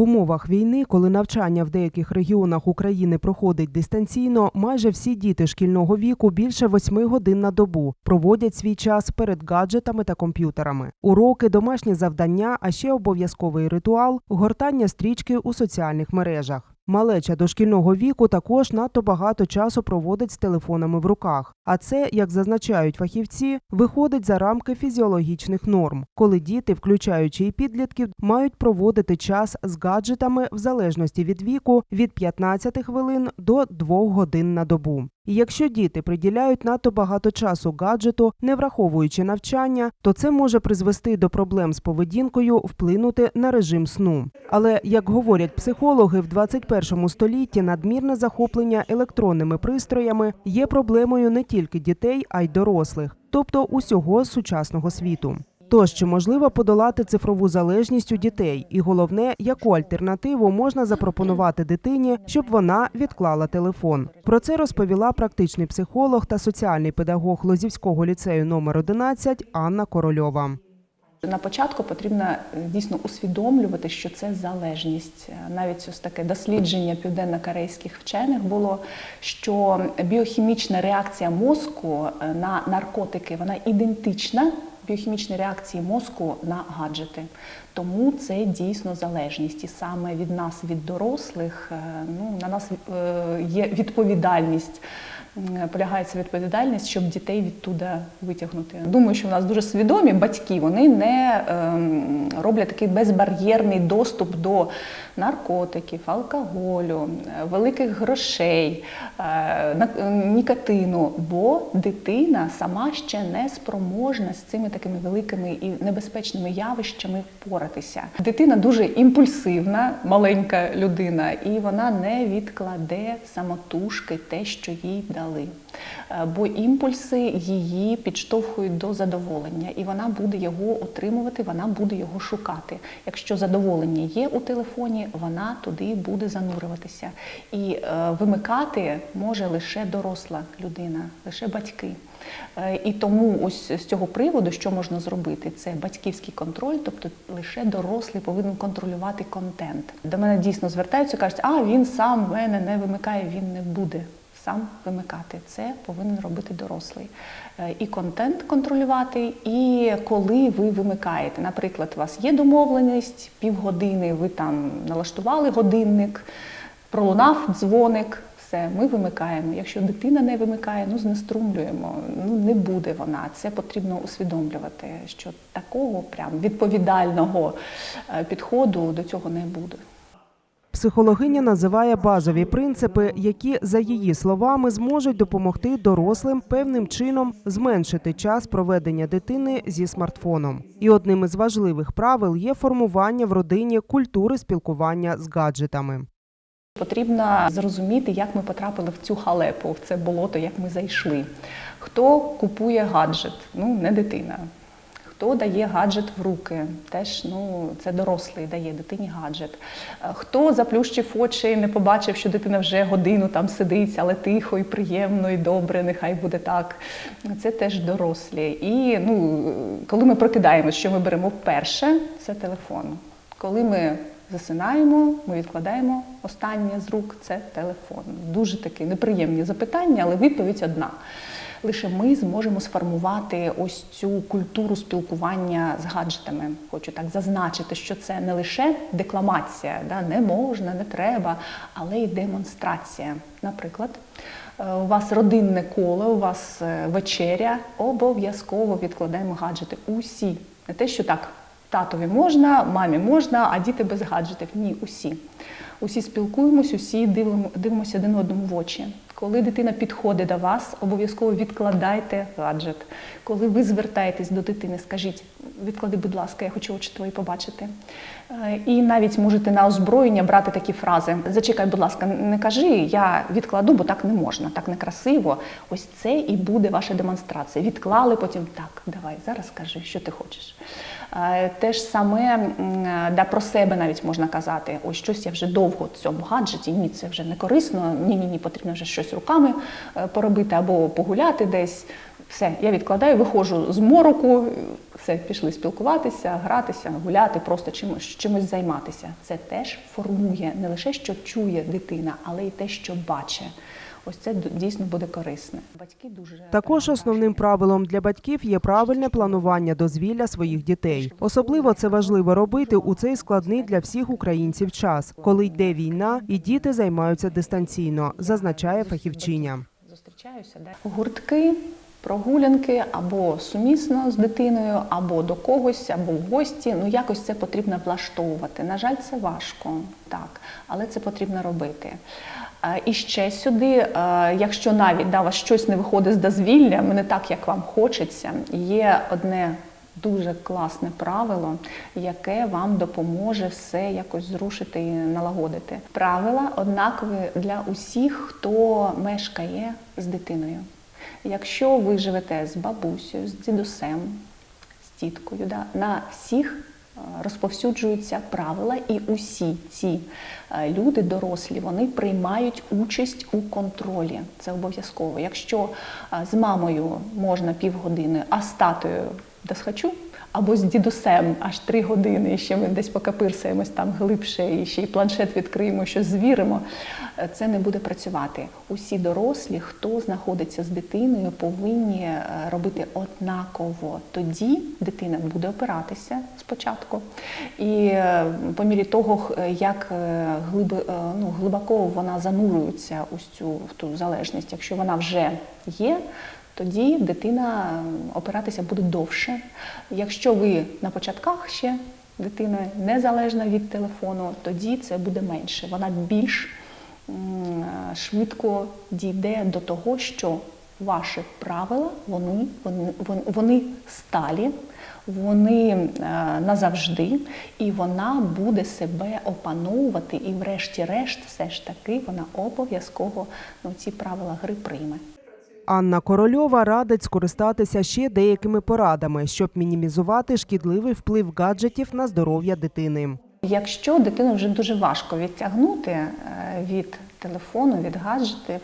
В умовах війни, коли навчання в деяких регіонах України проходить дистанційно, майже всі діти шкільного віку більше восьми годин на добу проводять свій час перед гаджетами та комп'ютерами. Уроки, домашні завдання, а ще обов'язковий ритуал гортання стрічки у соціальних мережах. Малеча дошкільного віку також надто багато часу проводить з телефонами в руках. А це, як зазначають фахівці, виходить за рамки фізіологічних норм, коли діти, включаючи і підлітків, мають проводити час з гаджетами в залежності від віку від 15 хвилин до 2 годин на добу. І якщо діти приділяють надто багато часу гаджету, не враховуючи навчання, то це може призвести до проблем з поведінкою, вплинути на режим сну. Але як говорять психологи, в 21 столітті надмірне захоплення електронними пристроями є проблемою не тільки дітей, а й дорослих, тобто усього сучасного світу. Тож чи можливо подолати цифрову залежність у дітей, і головне, яку альтернативу можна запропонувати дитині, щоб вона відклала телефон? Про це розповіла практичний психолог та соціальний педагог Лозівського ліцею номер 11 Анна Корольова. На початку потрібно е, дійсно усвідомлювати, що це залежність. Е, Навіть ось таке дослідження південно-корейських вчених було, що біохімічна реакція мозку е, на наркотики вона ідентична біохімічній реакції мозку на гаджети. Тому це дійсно залежність. І саме від нас, від дорослих, ну на нас є відповідальність. Полягається відповідальність, щоб дітей відтуда витягнути. Думаю, що в нас дуже свідомі батьки, вони не ем, роблять такий безбар'єрний доступ до наркотиків, алкоголю, великих грошей, е, нікотину, бо дитина сама ще не спроможна з цими такими великими і небезпечними явищами впоратися. Дитина дуже імпульсивна, маленька людина, і вона не відкладе самотужки те, що їй дали. Е, Бо імпульси її підштовхують до задоволення, і вона буде його отримувати, вона буде його шукати. Якщо задоволення є у телефоні, вона туди буде занурюватися. І е, вимикати може лише доросла людина, лише батьки. Е, І тому ось з цього приводу, що можна зробити, це батьківський контроль, тобто лише дорослий повинен контролювати контент. До мене дійсно звертаються, кажуть, а він сам мене не вимикає, він не буде сам вимикати. Це повинен робити дорослий. Е, І контент контролювати, і коли ви вимикаєте. Наприклад, у вас є домовленість, півгодини ви там налаштували годинник, пролунав дзвоник. Все, ми вимикаємо. Якщо дитина не вимикає, ну знеструмлюємо. Ну не буде вона. Це потрібно усвідомлювати, що такого прям відповідального е, підходу до цього не буде. Психологиня називає базові принципи, які, за її словами, зможуть допомогти дорослим певним чином зменшити час проведення дитини зі смартфоном. І одним із важливих правил є формування в родині культури спілкування з гаджетами. Потрібно зрозуміти, як ми потрапили в цю халепу, в це болото, як ми зайшли. Хто купує гаджет? Ну, не дитина. Хто дає гаджет в руки? Теж ну, це дорослий дає дитині гаджет. Е, Хто заплющив очі, не побачив, що дитина вже годину там сидить, але тихо і приємно, і добре, нехай буде так. Це теж дорослі. І ну, коли ми прокидаємося, що ми беремо вперше, це телефон. Коли ми засинаємо, ми відкладаємо останнє з рук це телефон. Дуже такі неприємні запитання, але відповідь одна. Лише ми зможемо сформувати ось цю культуру спілкування з гаджетами. Хочу так зазначити, що це не лише декламація, да, не можна, не треба, але й демонстрація. Наприклад, е, у вас родинне коло, у вас е, вечеря, обов'язково відкладаємо гаджети. Усі. Не те, що так, татові можна, мамі можна, а діти без гаджетів. Ні, усі. Усі спілкуємось, усі дивимо, дивимося один одному в очі. Коли дитина підходить до вас, обов'язково відкладайте гаджет. Коли ви звертаєтесь до дитини, скажіть, відклади, будь ласка, я хочу очі твої побачити. Е, І навіть можете на озброєння брати такі фрази. Зачекай, будь ласка, не кажи, я відкладу, бо так не можна, так некрасиво. Ось це і буде ваша демонстрація. Відклали, потім так, давай, зараз скажи, що ти хочеш. Е, Те ж саме м, да, про себе навіть можна казати, ось щось я вже довго в цьому гаджеті, ні, це вже не корисно, ні, ні, ні, потрібно вже щось руками е, поробити або погуляти десь. Все, я відкладаю, виходжу з мороку, все, пішли спілкуватися, гратися, гуляти, просто чимось, чимось займатися. Це теж формує не лише що чує дитина, але й те, що бачить. Ось це дійсно буде корисне. Батьки дуже Також основним правилом для батьків є правильне планування дозвілля своїх дітей. Особливо це важливо робити у цей складний для всіх українців час, коли йде війна і діти займаються дистанційно, зазначає фахівчиня. Зустрічаюся, гуртки, прогулянки або сумісно з дитиною, або до когось, або в гості. Ну якось це потрібно влаштовувати. На жаль, це важко, так, але це потрібно робити. І ще сюди, якщо навіть да, вас щось не виходить з дозвілля, не так, як вам хочеться, є одне дуже класне правило, яке вам допоможе все якось зрушити і налагодити. Правила однакові для усіх, хто мешкає з дитиною. Якщо ви живете з бабусею, з дідусем, з тіткою, да, на всіх розповсюджуються правила, і усі ці е, люди, дорослі, вони приймають участь у контролі. Це обов'язково. Якщо е, з мамою можна півгодини, а з татою десь хочу. Або з дідусем аж три години, і ще ми десь покапирсаємось там глибше, і ще й планшет відкриємо, щось звіримо. Е, Це не буде працювати. Усі дорослі, хто знаходиться з дитиною, повинні е, робити однаково. Тоді дитина буде опиратися спочатку. І е, по мірі того, як глиби, е, ну, глибоко вона занурюється у цю в ту залежність, якщо вона вже є. Тоді дитина опиратися буде довше. Якщо ви на початках ще дитина незалежна від телефону, тоді це буде менше. Вона більш швидко дійде до того, що ваші правила вони, вони, вони, вони сталі, вони е, назавжди, і вона буде себе опановувати, і врешті-решт, все ж таки, вона обов'язково ну, ці правила гри прийме. Анна Корольова радить скористатися ще деякими порадами, щоб мінімізувати шкідливий вплив гаджетів на здоров'я дитини. Якщо дитину вже дуже важко відтягнути е, від телефону, від гаджетів,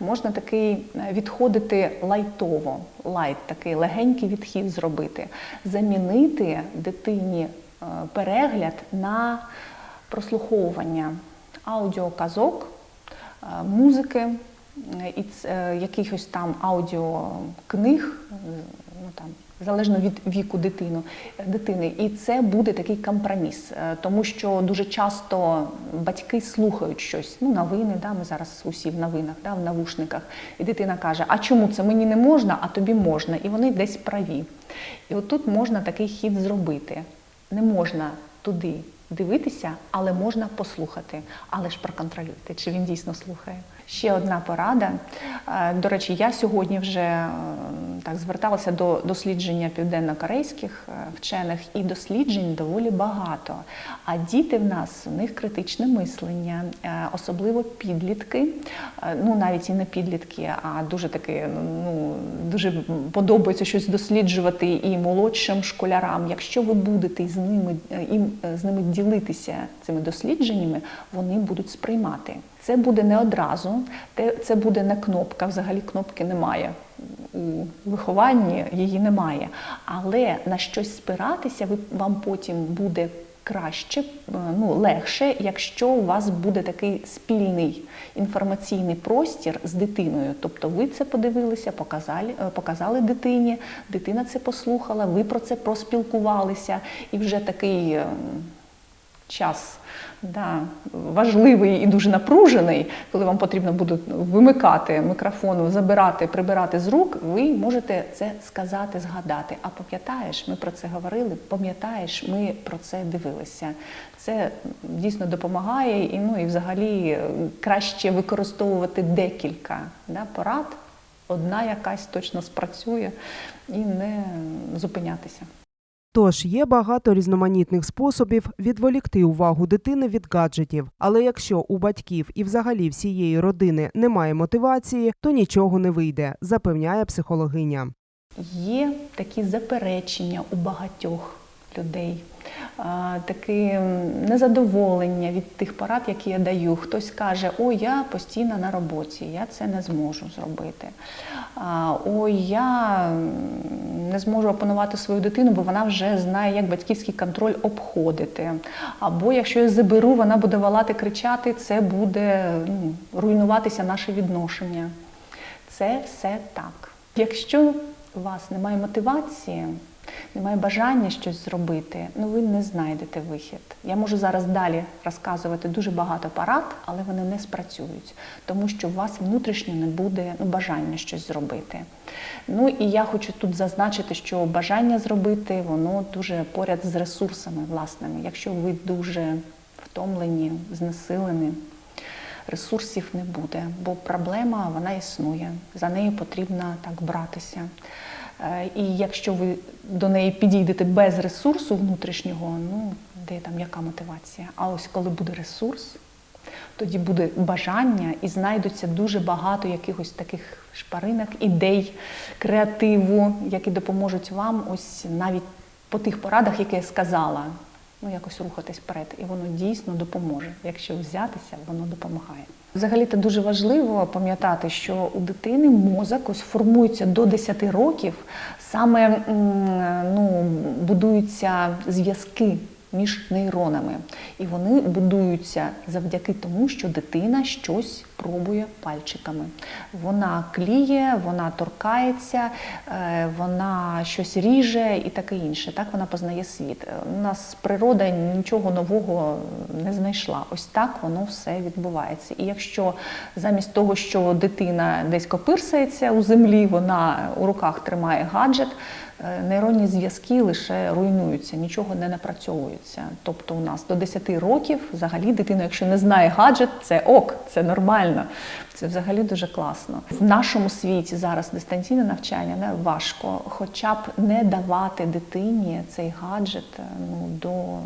можна такий е, відходити лайтово, лайт, такий легенький відхід зробити, замінити дитині е, перегляд на прослуховування аудіоказок, музики, і е, якихось там аудіокниг, ну там залежно від віку дитину, дитини. І це буде такий компроміс, е, тому що дуже часто батьки слухають щось, ну новини, да, ми зараз усі в новинах, да, в навушниках, і дитина каже: А чому це мені не можна, а тобі можна? І вони десь праві. І отут можна такий хід зробити. Не можна туди дивитися, але можна послухати. Але ж проконтролюйте, чи він дійсно слухає. Ще одна порада. Е, До речі, я сьогодні вже е, так зверталася до дослідження південно-корейських е, вчених, і досліджень доволі багато. А діти в нас у них критичне мислення, е, особливо підлітки, е, ну навіть і не підлітки, а дуже таки ну дуже подобається щось досліджувати і молодшим школярам. Якщо ви будете з ними е, з ними ділитися цими дослідженнями, вони будуть сприймати. Це буде не одразу, це буде не кнопка. Взагалі кнопки немає у вихованні, її немає. Але на щось спиратися, вам потім буде краще, е, ну легше, якщо у вас буде такий спільний інформаційний простір з дитиною. Тобто ви це подивилися, показали, е, показали дитині, дитина це послухала, ви про це проспілкувалися, і вже такий. Час да, важливий і дуже напружений, коли вам потрібно буде вимикати мікрофон, забирати, прибирати з рук, ви можете це сказати, згадати. А пам'ятаєш, ми про це говорили, пам'ятаєш, ми про це дивилися. Це дійсно допомагає, і ну і взагалі е, краще використовувати декілька да, порад. Одна якась точно спрацює і не зупинятися. Тож є багато різноманітних способів відволікти увагу дитини від гаджетів. Але якщо у батьків і взагалі всієї родини немає мотивації, то нічого не вийде, запевняє психологиня. Є такі заперечення у багатьох людей. Таке незадоволення від тих порад, які я даю. Хтось каже, ой, я постійно на роботі, я це не зможу зробити. Ой, я не зможу опанувати свою дитину, бо вона вже знає, як батьківський контроль обходити. Або якщо я заберу, вона буде валати, кричати, це буде ну, руйнуватися наше відношення. Це все так. Якщо у вас немає мотивації, немає бажання щось зробити, ну ви не знайдете вихід. Я можу зараз далі розказувати дуже багато парад, але вони не спрацюють, тому що у вас внутрішньо не буде ну, бажання щось зробити. Ну і я хочу тут зазначити, що бажання зробити воно дуже поряд з ресурсами власними. Якщо ви дуже втомлені, знесилені, ресурсів не буде, бо проблема вона існує. За нею потрібно так братися. Е, І якщо ви до неї підійдете без ресурсу внутрішнього, ну де там яка мотивація? А ось коли буде ресурс, тоді буде бажання і знайдуться дуже багато якихось таких шпаринок, ідей, креативу, які допоможуть вам ось навіть по тих порадах, які я сказала, ну якось рухатись вперед. І воно дійсно допоможе. Якщо взятися, воно допомагає. Взагалі це дуже важливо пам'ятати, що у дитини мозок ось формується до 10 років, саме ну, будуються зв'язки між нейронами. І вони будуються завдяки тому, що дитина щось пробує пальчиками. Вона кліє, вона торкається, е, вона щось ріже і таке інше. Так вона познає світ. У нас природа нічого нового не знайшла. Ось так воно все відбувається. І якщо замість того, що дитина десь копирсається у землі, вона у руках тримає гаджет, е, нейронні зв'язки лише руйнуються, нічого не напрацьовується. Тобто у нас до 10 років взагалі дитина, якщо не знає гаджет, це ок, це нормально. Це взагалі дуже класно. В нашому світі зараз дистанційне навчання не важко, хоча б не давати дитині цей гаджет е, ну, до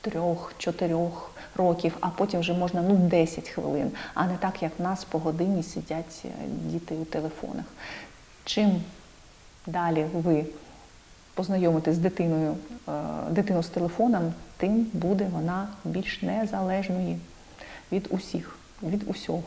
трьох-чотирьох років, а потім вже можна ну 10 хвилин, а не так, як в нас по годині сидять е, діти у телефонах. Чим далі ви познайомитесь з дитиною, е, дитину з телефоном, тим буде вона більш незалежною від усіх, від усього.